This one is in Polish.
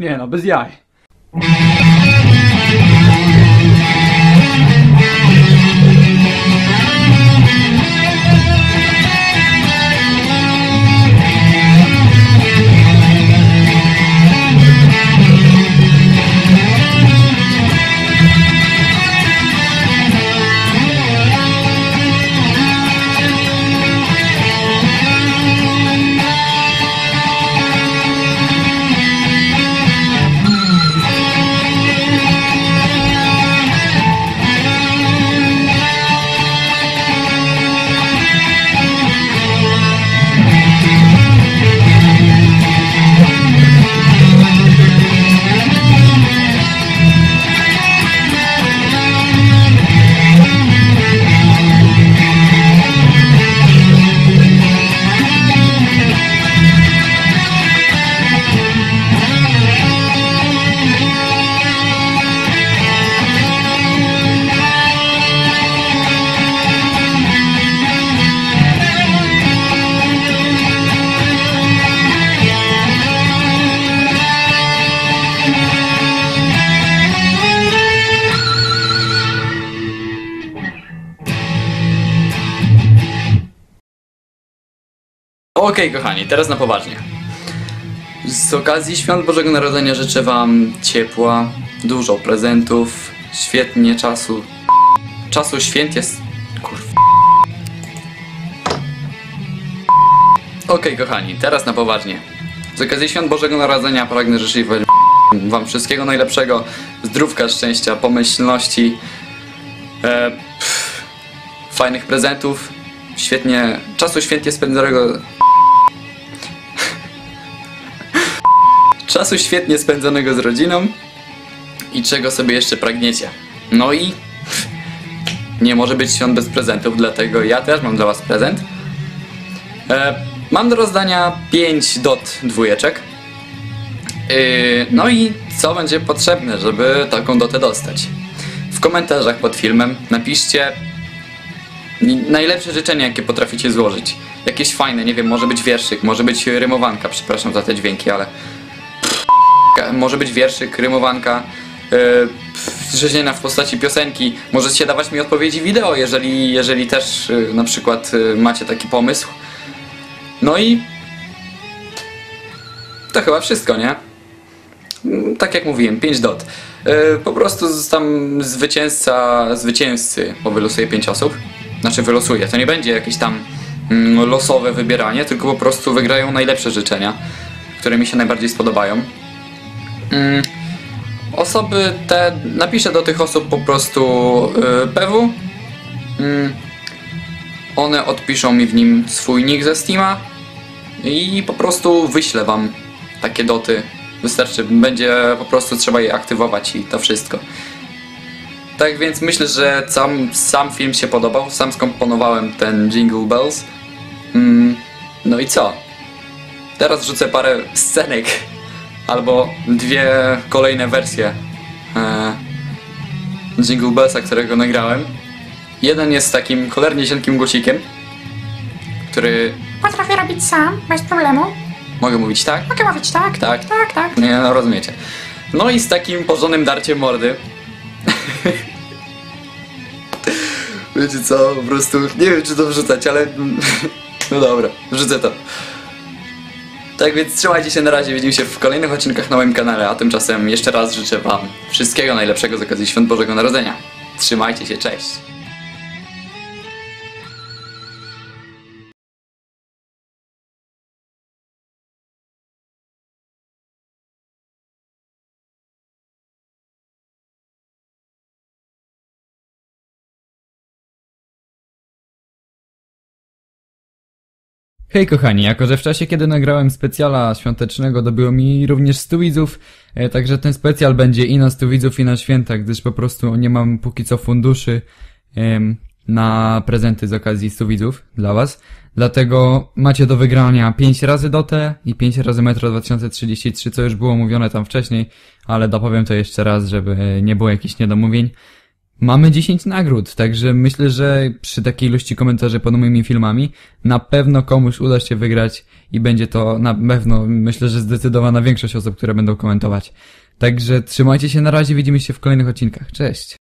Nie no, bez Okej, kochani, teraz na poważnie. Z okazji Świąt Bożego Narodzenia życzę Wam ciepła, dużo prezentów, świetnie czasu. Czasu święt jest. Kurwa. Okej, kochani, teraz na poważnie. Z okazji Świąt Bożego Narodzenia pragnę życzyć Wam- wszystkiego najlepszego, zdrówka, szczęścia, pomyślności, e, pff, fajnych prezentów, świetnie, czasu świetnie spędzonego czasu świetnie spędzonego z rodziną i czego sobie jeszcze pragniecie. No i nie może być świąt bez prezentów, dlatego ja też mam dla Was prezent. E, mam do rozdania 5 dot dwójeczek. Yy, no i co będzie potrzebne, żeby taką dotę dostać? W komentarzach pod filmem napiszcie najlepsze życzenia, jakie potraficie złożyć. Jakieś fajne, nie wiem, może być wierszyk, może być rymowanka, przepraszam za te dźwięki, ale może być wierszyk, rymowanka, życzenia w postaci piosenki. Możecie dawać mi odpowiedzi wideo, jeżeli, jeżeli też yy, na przykład yy, macie taki pomysł. No i to chyba wszystko, nie? Mm, Tak jak mówiłem, 5 dot. Po prostu tam zwycięzca, zwycięzcy, bo wylosuje 5 osób. Znaczy wylosuje, to nie będzie jakieś tam mm, losowe wybieranie, tylko po prostu wygrają najlepsze życzenia, które mi się najbardziej spodobają. Mm, Osoby te, napiszę do tych osób po prostu yy, PW. Mm, One odpiszą mi w nim swój nick ze Steama i po prostu wyślę wam takie doty. Wystarczy, będzie po prostu trzeba je aktywować i to wszystko. Tak więc myślę, że sam, sam film się podobał, sam skomponowałem ten Jingle Bells. Mm, no i co? Teraz rzucę parę scenek albo dwie kolejne wersje e, Jingle Bellsa, którego nagrałem. Jeden jest takim cholernie cienkim głosikiem, który Potrafię robić sam, bez problemu. mogę mówić tak, Mogę mówić tak, tak, tak, tak. nie no rozumiecie. No i z takim porządnym darciem mordy. Wiecie co, po prostu nie wiem czy to wrzucać, ale no dobra, wrzucę to. Tak więc trzymajcie się na razie, widzimy się w kolejnych odcinkach na moim kanale, a tymczasem jeszcze raz życzę wam wszystkiego najlepszego z okazji Świąt Bożego Narodzenia. Trzymajcie się, cześć! Hej kochani, jako że w czasie kiedy nagrałem specjala świątecznego dobyło mi również 100 widzów, e, także ten specjal będzie i na 100 widzów i na święta, gdyż po prostu nie mam póki co funduszy na prezenty z okazji 100 widzów dla was. Dlatego macie do wygrania 5 razy Dotę i 5 razy Metro 2033, co już było mówione tam wcześniej, ale dopowiem to jeszcze raz, żeby nie było jakichś niedomówień. Mamy 10 nagród, także myślę, że przy takiej ilości komentarzy pod moimi filmami na pewno komuś uda się wygrać i będzie to na pewno, myślę, że zdecydowana większość osób, które będą komentować. Także trzymajcie się na razie, widzimy się w kolejnych odcinkach. Cześć!